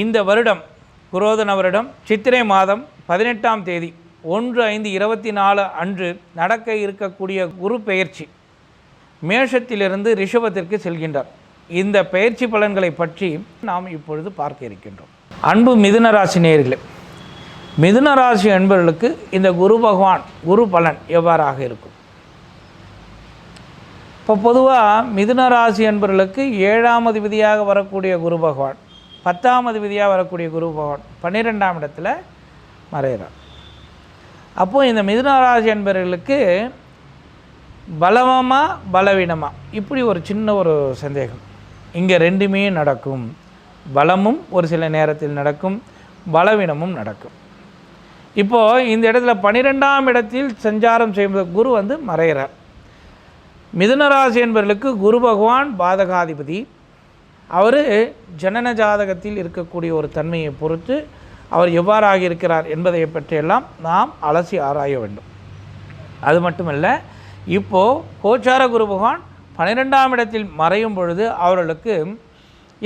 இந்த வருடம் குரோதன வருடம் சித்திரை மாதம் பதினெட்டாம் தேதி ஒன்று ஐந்து இருபத்தி நாலு அன்று நடக்க இருக்கக்கூடிய குரு பெயர்ச்சி மேஷத்திலிருந்து ரிஷபத்திற்கு செல்கின்றார். இந்த பயிற்சி பலன்களை பற்றி நாம் இப்பொழுது பார்க்க இருக்கின்றோம். அன்பு மிதுனராசி நேர்களே மிதுனராசி என்பவர்களுக்கு இந்த குரு பகவான் குரு பலன் எவ்வாறாக இருக்கும்? இப்போ பொதுவாக மிதுனராசி என்பவர்களுக்கு ஏழாம் அதிபதியாக வரக்கூடிய குரு பகவான் பத்தாம் விதியாக வரக்கூடிய குரு பகவான் பன்னிரெண்டாம் இடத்துல மறைகிறார் அப்போது இந்த மிதுனராசி என்பவர்களுக்கு பலமாக பலவீனமாக இப்படி ஒரு சின்ன ஒரு சந்தேகம். இங்கே ரெண்டுமே நடக்கும். பலமும் ஒரு சில நேரத்தில் நடக்கும். பலவீனமும் நடக்கும். இப்போது இந்த இடத்துல பன்னிரெண்டாம் இடத்தில் சஞ்சாரம் செய்யும்போது குரு வந்து மறைகிறார் மிதுனராசி என்பவர்களுக்கு குரு பகவான் பாதகாதிபதி. அவர் ஜனன ஜாதகத்தில் இருக்கக்கூடிய ஒரு தன்மையை பொறுத்து அவர் எவ்வாறாக இருக்கிறார் என்பதை பற்றியெல்லாம் நாம் அலசி ஆராய வேண்டும். அது மட்டுமல்ல இப்போது கோச்சார குரு பகவான் பன்னிரெண்டாம் இடத்தில் மறையும் பொழுது அவர்களுக்கு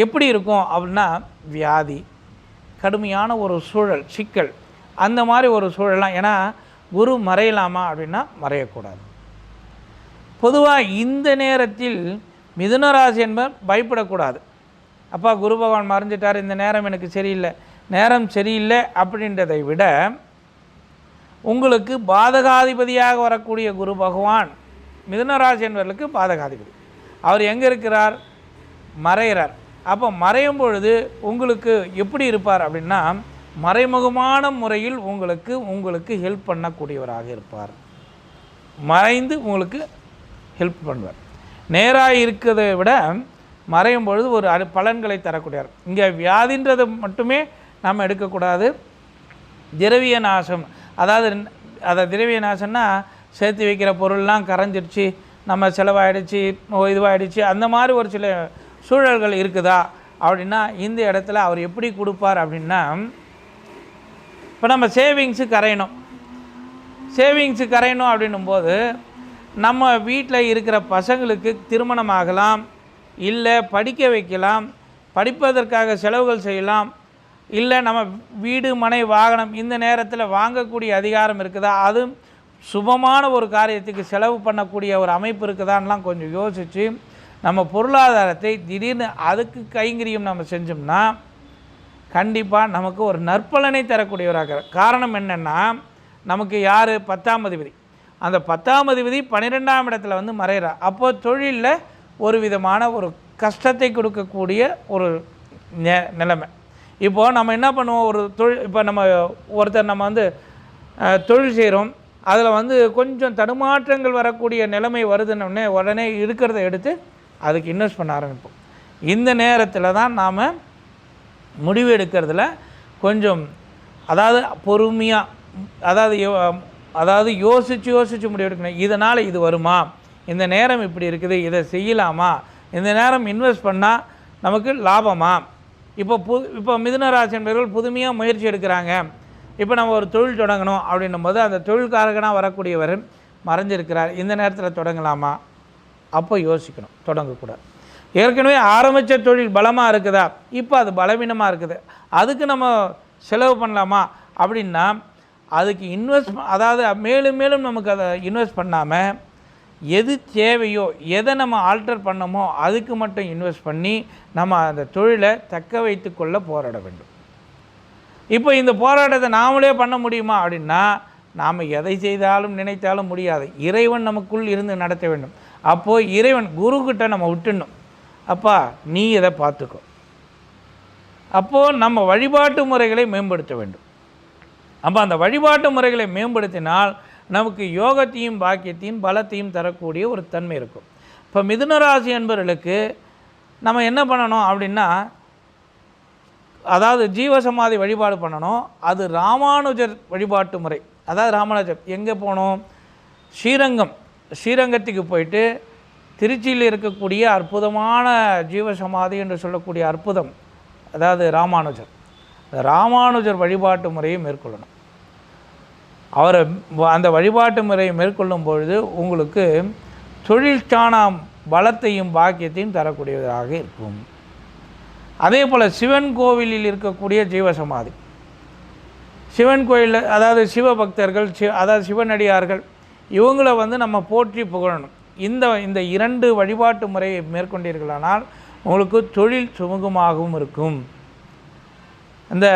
எப்படி இருக்கும் அப்படின்னா வியாதி கடுமையான ஒரு சூழல் சிக்கல் அந்த மாதிரி ஒரு சூழலாம் ஏன்னா குரு மறையலாமா அப்படின்னா மறையக்கூடாது. பொதுவாக இந்த நேரத்தில் மிதுனராசி என்பவர் பயப்படக்கூடாது. அப்பா குரு பகவான் மறைஞ்சிட்டார் இந்த நேரம் எனக்கு சரியில்லை. நேரம் சரியில்லை அப்படின்றதை விட உங்களுக்கு பாதகாதிபதியாக வரக்கூடிய குரு பகவான் மிதுன என்பவர்களுக்கு பாதகாதிபதி. அவர் எங்கே இருக்கிறார்? மறைகிறார் அப்போ மறையும் பொழுது உங்களுக்கு எப்படி இருப்பார் அப்படின்னா மறைமுகமான முறையில் உங்களுக்கு உங்களுக்கு ஹெல்ப் பண்ணக்கூடியவராக இருப்பார். மறைந்து உங்களுக்கு ஹெல்ப் பண்ணுவார். நேராக இருக்கிறதை விட மறையும் பொழுது ஒரு அரு- பலன்களை தரக்கூடியார் இங்கே வியாதின்றது மட்டுமே நம்ம எடுக்கக்கூடாது. திரவிய நாசம் அதாவது அதை திரவிய நாசம்னா சேர்த்து வைக்கிற பொருள்லாம் கரைஞ்சிருச்சு நம்ம செலவாயிடுச்சு இதுவாகிடுச்சு இதுவாயிடுச்சு அந்த மாதிரி ஒரு சில சூழல்கள் இருக்குதா? அப்படின்னா இந்த இடத்துல அவர் எப்படி கொடுப்பார் அப்படின்னா இப்போ நம்ம சேவிங்ஸு கரையணும். சேவிங்ஸு கரையணும் அப்படின்னும் போது நம்ம வீட்டில் இருக்கிற பசங்களுக்கு திருமணம் ஆகலாம். இல்லை படிக்க வைக்கலாம் படிப்பதற்காக செலவுகள் செய்யலாம் இல்லை நம்ம வீடு மனை வாகனம் இந்த நேரத்தில் வாங்கக்கூடிய அதிகாரம் இருக்குதா? அதுவும் சுபமான ஒரு காரியத்துக்கு செலவு பண்ணக்கூடிய ஒரு அமைப்பு இருக்குதான்லாம் கொஞ்சம் யோசித்து நம்ம பொருளாதாரத்தை திடீர்னு அதுக்கு கைங்கரியம் நம்ம செஞ்சோம்னா கண்டிப்பாக நமக்கு ஒரு நற்பலனை தரக்கூடியவராக காரணம் என்னென்னா நமக்கு யார்? பத்தாம் அதிபதி. அந்த பத்தாம் அதிபதி பன்னிரெண்டாம் இடத்துல வந்து மறைகிறார் அப்போது தொழிலில் ஒரு விதமான ஒரு கஷ்டத்தை கொடுக்கக்கூடிய ஒரு நெ நிலைமை. இப்போது நம்ம என்ன பண்ணுவோம்? ஒரு தொழில் இப்போ நம்ம ஒருத்தர் நம்ம வந்து தொழில் செய்கிறோம் அதில் வந்து கொஞ்சம் தடுமாற்றங்கள் வரக்கூடிய நிலைமை வருதுன்னு உடனே இருக்கிறத எடுத்து அதுக்கு இன்வெஸ்ட் பண்ண ஆரம்பிப்போம். இந்த நேரத்தில் தான் நாம் முடிவு எடுக்கிறதுல கொஞ்சம் அதாவது பொறுமையாக அதாவது யோ- அதாவது யோசித்து யோசித்து முடிவு எடுக்கணும். இதனால் இது வருமா? இந்த நேரம் இப்படி இருக்குது இதை செய்யலாமா? இந்த நேரம் இன்வெஸ்ட் பண்ணால் நமக்கு லாபமா? இப்போ புது இப்போ மிதுன ராசி என்பவர்கள் புதுமையாக முயற்சி எடுக்கிறாங்க. இப்போ நம்ம ஒரு தொழில் தொடங்கணும் அப்படின்னும் போது அந்த தொழில்காரகனாக வரக்கூடியவர் மறைஞ்சிருக்கிறார். இந்த நேரத்தில் தொடங்கலாமா? அப்போ யோசிக்கணும் தொடங்கக்கூடாது. ஏற்கனவே ஆரம்பித்த தொழில் பலமாக இருக்குதா? இப்போ அது பலவீனமாக இருக்குது. அதுக்கு நம்ம செலவு பண்ணலாமா? அப்படின்னா அதுக்கு இன்வெஸ்ட் அதாவது மேலும் மேலும் நமக்கு அதை இன்வெஸ்ட் பண்ணாமல் எது தேவையோ எதை நம்ம ஆல்டர் பண்ணமோ அதுக்கு மட்டும் இன்வெஸ்ட் பண்ணி நம்ம அந்த தொழிலை தக்க வைத்து கொள்ள போராட வேண்டும். இப்போ இந்த போராட்டத்தை நாமளே பண்ண முடியுமா அப்படின்னா நாம் எதை செய்தாலும் நினைத்தாலும் முடியாது. இறைவன் நமக்குள் இருந்து நடத்த வேண்டும். அப்போது இறைவன் குருக்கிட்ட நம்ம விட்டுடணும். அப்பா நீ இதை பார்த்துக்கோ. அப்போது நம்ம வழிபாட்டு முறைகளை மேம்படுத்த வேண்டும். அப்போ அந்த வழிபாட்டு முறைகளை மேம்படுத்தினால் நமக்கு யோகத்தையும் பாக்கியத்தையும் பலத்தையும் தரக்கூடிய ஒரு தன்மை இருக்கும். இப்போ மிதுனராசி என்பவர்களுக்கு நம்ம என்ன பண்ணணும் அப்படின்னா அதாவது ஜீவசமாதி வழிபாடு பண்ணணும். அது ராமானுஜர் வழிபாட்டு முறை. அதாவது ராமானுஜர் எங்கே போனோம்? ஸ்ரீரங்கம். ஸ்ரீரங்கத்துக்கு போயிட்டு திருச்சியில் இருக்கக்கூடிய அற்புதமான ஜீவசமாதி என்று சொல்லக்கூடிய அற்புதம். அதாவது ராமானுஜர். ராமானுஜர் வழிபாட்டு முறையை மேற்கொள்ளணும். அவரை அந்த வழிபாட்டு முறையை மேற்கொள்ளும் பொழுது உங்களுக்கு தொழிற்சான பலத்தையும் பாக்கியத்தையும் தரக்கூடியதாக இருக்கும். அதே போல் சிவன் கோவிலில் இருக்கக்கூடிய ஜீவசமாதி. சிவன் கோயிலில் அதாவது சிவபக்தர்கள் சி அதாவது சிவனடியார்கள் இவங்கள வந்து நம்ம போற்றி புகழணும். இந்த இந்த இரண்டு வழிபாட்டு முறையை மேற்கொண்டீர்களானால் உங்களுக்கு தொழில் சுமூகமாகவும் இருக்கும். இந்த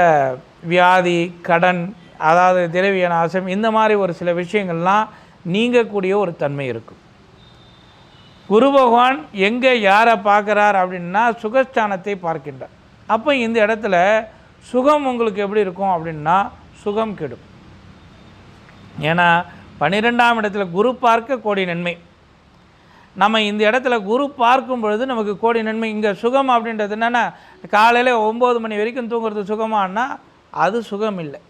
வியாதி கடன் அதாவது திரவிய நாசம் இந்த மாதிரி ஒரு சில விஷயங்கள்லாம் நீங்கக்கூடிய ஒரு தன்மை இருக்கும். குரு பகவான் எங்கே யாரை பார்க்குறார் அப்படின்னா சுகஸ்தானத்தை பார்க்கின்றார். அப்போ இந்த இடத்துல சுகம் உங்களுக்கு எப்படி இருக்கும் அப்படின்னா சுகம் கெடும். ஏன்னா பன்னிரெண்டாம் இடத்துல குரு பார்க்க கோடி நன்மை. நம்ம இந்த இடத்துல குரு பார்க்கும் பொழுது நமக்கு கோடி நன்மை. இங்கே சுகம் அப்படின்றது என்னென்னா காலையில் ஒம்பது மணி வரைக்கும் தூங்குறது சுகமானா அது சுகம் இல்லை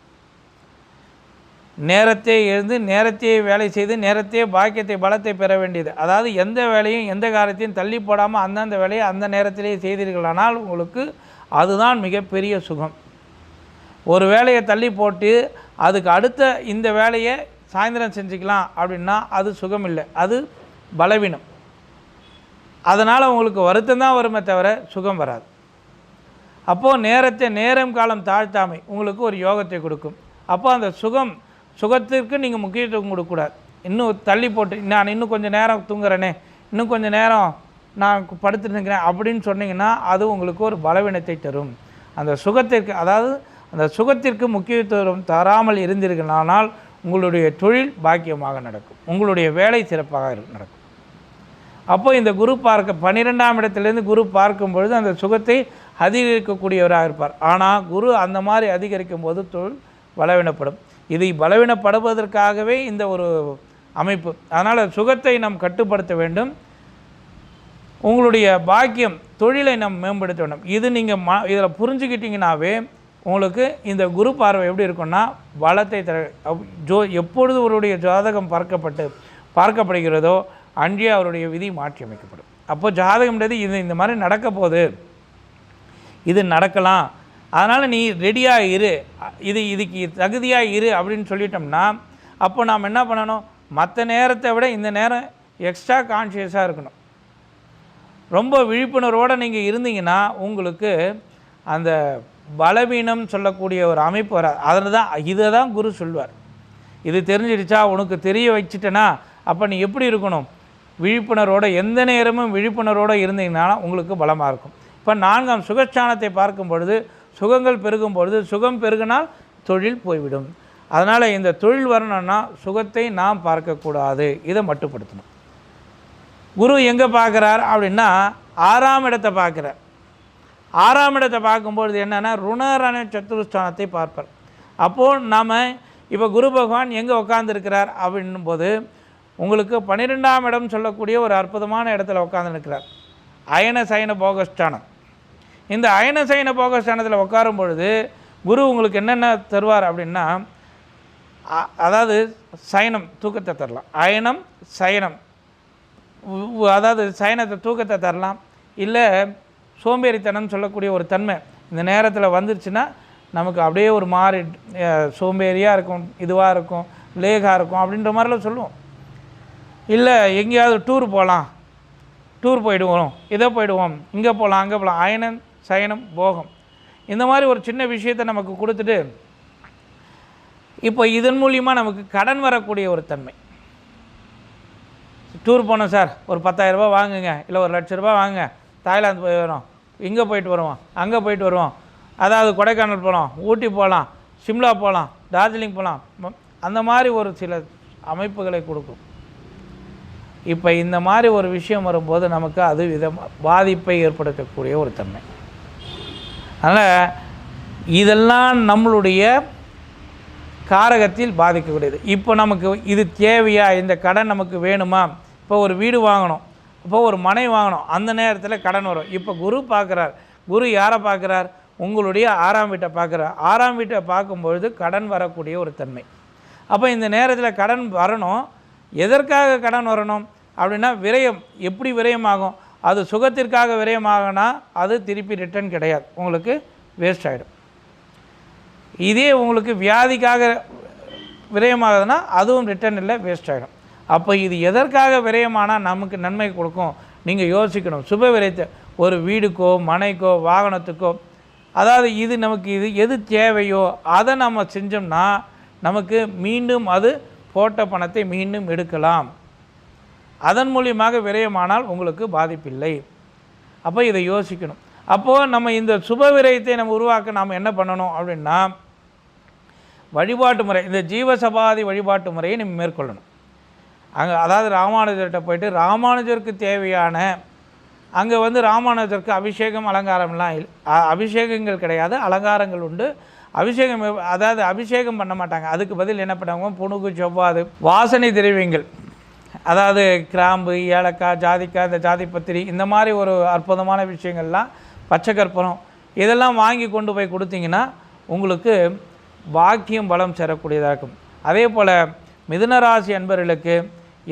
நேரத்தையே எழுந்து நேரத்தையே வேலை செய்து நேரத்தையே பாக்கியத்தை பலத்தை பெற வேண்டியது. அதாவது எந்த வேலையும் எந்த காரியத்தையும் தள்ளி போடாமல் அந்தந்த வேலையை அந்த நேரத்திலேயே செய்தீர்களானால் உங்களுக்கு அதுதான் மிகப்பெரிய சுகம். ஒரு வேலையை தள்ளி போட்டு அதுக்கு அடுத்த இந்த வேலையை சாயந்தரம் செஞ்சுக்கலாம் அப்படின்னா அது சுகம் இல்லை அது பலவீனம். அதனால் உங்களுக்கு வருத்தம் தான் வருமே தவிர சுகம் வராது. அப்போது நேரத்தை நேரம் காலம் தாழ்த்தாமை உங்களுக்கு ஒரு யோகத்தை கொடுக்கும். அப்போ அந்த சுகம் சுகத்திற்கு நீங்கள் முக்கியத்துவம் கொடுக்கக்கூடாது. இன்னும் தள்ளி போட்டு நான் இன்னும் கொஞ்சம் நேரம் தூங்குறேனே இன்னும் கொஞ்சம் நேரம் நான் படுத்துட்டு இருக்கிறேன் அப்படின்னு சொன்னீங்கன்னா அது உங்களுக்கு ஒரு பலவீனத்தை தரும். அந்த சுகத்திற்கு அதாவது அந்த சுகத்திற்கு முக்கியத்துவம் தராமல் இருந்தீர்களானால் உங்களுடைய தொழில் பாக்கியமாக நடக்கும். உங்களுடைய வேலை சிறப்பாக நடக்கும். அப்போ இந்த குரு பார்க்க பன்னிரெண்டாம் இடத்துலேருந்து குரு பார்க்கும் பொழுது அந்த சுகத்தை அதிகரிக்கக்கூடியவராக இருப்பார். ஆனால் குரு அந்த மாதிரி அதிகரிக்கும் போது தொழில் பலவீனப்படும். இதை பலவீனப்படுவதற்காகவே இந்த ஒரு அமைப்பு. அதனால் சுகத்தை நாம் கட்டுப்படுத்த வேண்டும். உங்களுடைய பாக்கியம் தொழிலை நாம் மேம்படுத்த வேண்டும். இது நீங்கள் ம இதில் புரிஞ்சுக்கிட்டிங்கனாவே உங்களுக்கு இந்த குரு பார்வை எப்படி இருக்கும்னா பலத்தை தர ஜோ எப்பொழுது அவருடைய ஜாதகம் பார்க்கப்பட்டு பார்க்கப்படுகிறதோ அன்றே அவருடைய விதி மாற்றி அமைக்கப்படும். அப்போ ஜாதகம்ன்றது இது இந்த மாதிரி நடக்க போகுது இது நடக்கலாம். அதனால் நீ ரெடியாக இரு. இது இதுக்கு தகுதியாக இரு அப்படின்னு சொல்லிட்டோம்னா அப்போ நாம் என்ன பண்ணணும்? மற்ற நேரத்தை விட இந்த நேரம் எக்ஸ்ட்ரா கான்ஷியஸாக இருக்கணும். ரொம்ப விழிப்புணர்வோடு நீங்கள் இருந்தீங்கன்னா உங்களுக்கு அந்த பலவீனம் சொல்லக்கூடிய ஒரு அமைப்பு வராது. அதில் தான் இதை தான் குரு சொல்வார். இது தெரிஞ்சிடுச்சா? உனக்கு தெரிய வச்சுட்டேனா? அப்போ நீ எப்படி இருக்கணும்? விழிப்புணர்வோடு எந்த நேரமும் விழிப்புணர்வோடு இருந்தீங்கன்னா உங்களுக்கு பலமாக இருக்கும். இப்போ நான்காம் சுகஸ்தானத்தை பார்க்கும் பொழுது சுகங்கள் பெருகும் பொழுது சுகம் பெருகினால் தொழில் போய்விடும். அதனால் இந்த தொழில் வரணும்னா சுகத்தை நாம் பார்க்கக்கூடாது. இதை மட்டுப்படுத்தணும். குரு எங்கே பார்க்குறார் அப்படின்னா ஆறாம் இடத்தை பார்க்குறார். ஆறாம் இடத்தை பார்க்கும்பொழுது என்னென்னா ருணரண சத்துருஸ்தானத்தை பார்ப்பார். அப்போது நாம் இப்போ குரு பகவான் எங்கே உட்காந்துருக்கிறார் அப்படின்னும் போது உங்களுக்கு பன்னிரெண்டாம் இடம் சொல்லக்கூடிய ஒரு அற்புதமான இடத்துல உட்காந்துருக்கிறார் அயன சயன போகஸ்தானம். இந்த அயன போக ஸ்தானத்தில் உட்காரும் பொழுது குரு உங்களுக்கு என்னென்ன தருவார் அப்படின்னா அதாவது சயனம் தூக்கத்தை தரலாம். அயனம் சயனம். அதாவது சயனத்தை தூக்கத்தை தரலாம். இல்லை சோம்பேறித்தனம் சொல்லக்கூடிய ஒரு தன்மை இந்த நேரத்தில் வந்துருச்சுன்னா நமக்கு அப்படியே ஒரு மாறி சோம்பேறியாக இருக்கும் இதுவாக இருக்கும் லேகாக இருக்கும் அப்படின்ற மாதிரிலாம் சொல்லுவோம். இல்லை எங்கேயாவது டூர் போகலாம் டூர் போயிடுவோம் இதை போயிடுவோம் இங்கே போகலாம் அங்கே போகலாம் அயனம் சயனம் போகம். இந்த மாதிரி ஒரு சின்ன விஷயத்தை நமக்கு கொடுத்துட்டு இப்போ இதன் மூலியமாக நமக்கு கடன் வரக்கூடிய ஒரு தன்மை. டூர் போனோம் சார் ஒரு 10000 ரூபாய் வாங்குங்க இல்லை ஒரு லட்ச ரூபா வாங்குங்க தாய்லாந்து போய் வரோம் இங்கே போயிட்டு வருவோம் அங்கே போயிட்டு வருவோம் அதாவது கொடைக்கானல் போகலாம் ஊட்டி போகலாம் சிம்லா போகலாம் டார்ஜிலிங் போகலாம் அந்த மாதிரி ஒரு சில அமைப்புகளை கொடுக்கும். இப்போ இந்த மாதிரி ஒரு விஷயம் வரும்போது நமக்கு அது வித பாதிப்பை ஏற்படுத்தக்கூடிய ஒரு தன்மை. அதனால் இதெல்லாம் நம்மளுடைய காரகத்தில் பாதிக்கக்கூடியது. இப்போ நமக்கு இது தேவையா? இந்த கடன் நமக்கு வேணுமா? இப்போ ஒரு வீடு வாங்கணும். இப்போ ஒரு மனை வாங்கணும். அந்த நேரத்தில் கடன் வரும். இப்போ குரு பார்க்குறார். குரு யாரை பார்க்குறார்? உங்களுடைய ஆறாம் வீட்டை பார்க்குறார். ஆறாம் வீட்டை பார்க்கும்பொழுது கடன் வரக்கூடிய ஒரு தன்மை. அப்போ இந்த நேரத்தில் கடன் வரணும். எதற்காக கடன் வரணும்? அப்படின்னா விரயம். எப்படி விரயமாகும்? அது சுகத்திற்காக விரயமாகனா அது திருப்பி ரிட்டர்ன் கிடையாது. உங்களுக்கு வேஸ்ட் ஆகிடும் இதே உங்களுக்கு வியாதிக்காக விரயமாகுதுன்னா அதுவும் ரிட்டர்ன் இல்லை வேஸ்ட் ஆகிடும் அப்போ இது எதற்காக விரயமானால் நமக்கு நன்மை கொடுக்கும். நீங்கள் யோசிக்கணும். சுப விரயத்தை ஒரு வீடுக்கோ மனைக்கோ வாகனத்துக்கோ அதாவது இது நமக்கு இது எது தேவையோ அதை நம்ம செஞ்சோம்னா நமக்கு மீண்டும் அது போட்ட பணத்தை மீண்டும் எடுக்கலாம். அதன் மூலியமாக விரயமானால் உங்களுக்கு பாதிப்பில்லை. அப்போ இதை யோசிக்கணும். அப்போது நம்ம இந்த சுப விரயத்தை நம்ம உருவாக்க நாம் என்ன பண்ணணும் அப்படின்னா வழிபாட்டு முறை இந்த ஜீவசபாதி வழிபாட்டு முறையை நம்ம மேற்கொள்ளணும். அங்கே அதாவது ராமானுஜர்கிட்ட போயிட்டு ராமானுஜருக்கு தேவையான அங்கே வந்து ராமானுஜருக்கு அபிஷேகம் அலங்காரம்லாம் அபிஷேகங்கள் கிடையாது அலங்காரங்கள் உண்டு. அபிஷேகம் அதாவது அபிஷேகம் பண்ண மாட்டாங்க. அதுக்கு பதில் என்ன பண்ணுவாங்க? புணுகு செவ்வாது வாசனை திரவியங்கள். அதாவது கிராம்பு ஏலக்காய் ஜாதிக்காய் இந்த ஜாதிப்பத்திரி இந்த மாதிரி ஒரு அற்புதமான விஷயங்கள்லாம் பச்சை கற்பூரம் இதெல்லாம் வாங்கி கொண்டு போய் கொடுத்தீங்கன்னா உங்களுக்கு பாக்கியம் பலம் சேரக்கூடியதாக இருக்கும். அதே போல் மிதுனராசி அன்பர்களுக்கு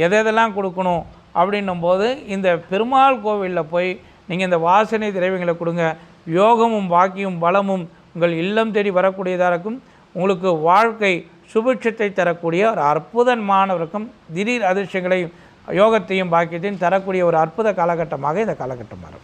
எதெல்லாம் கொடுக்கணும் அப்படின்னும் போது இந்த பெருமாள் கோவிலில் போய் நீங்கள் இந்த வாசனை திரவியங்களை கொடுங்க. யோகமும் பாக்கியும் பலமும் உங்கள் இல்லம் தேடி வரக்கூடியதாக இருக்கும். உங்களுக்கு வாழ்க்கை சுபிட்சத்தை தரக்கூடிய ஒரு அற்புதமானவருக்கும் திடீர் அதிர்ஷ்டங்களையும் யோகத்தையும் பாக்கியத்தையும் தரக்கூடிய ஒரு அற்புத காலகட்டமாக இந்த காலகட்டம் மாறும்.